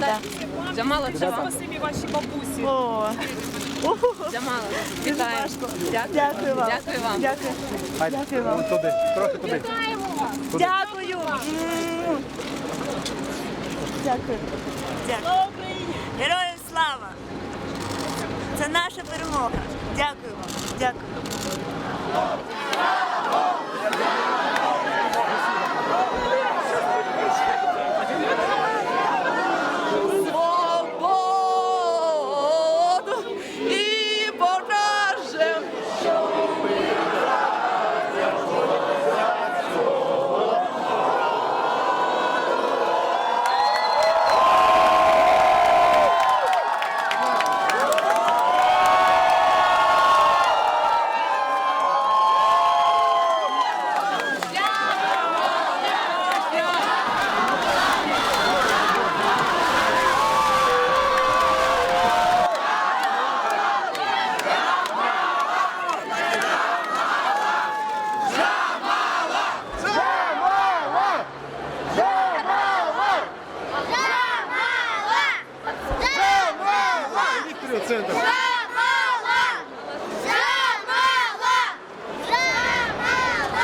Да. Джамала, Джамала. Спасибі вашій бабусі. О, Джамала. Вітаю. Дякую. Дякую вам. Дякую вам. Дякую. Дякую вам. Туди, трохи туди. Дякую. М. Дякую. Дякую. Героям слава! Це наша перемога. Дякую вам. Дякую. Люблю центр. Жамала! Жамала! Жамала!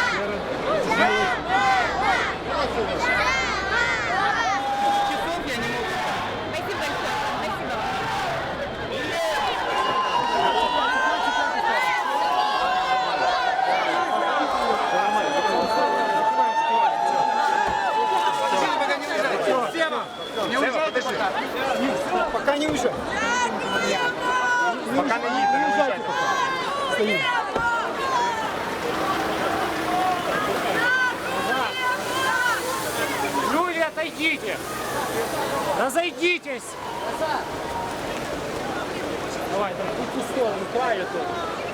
Жамала! Жамала! Часов я не могу. Спасибо большое. Спасибо. Пока не уезжай. Пока не уезжай. стоим. Люди, ну отойдите! Разойдитесь! Давай, там в ту сторону, краю тут.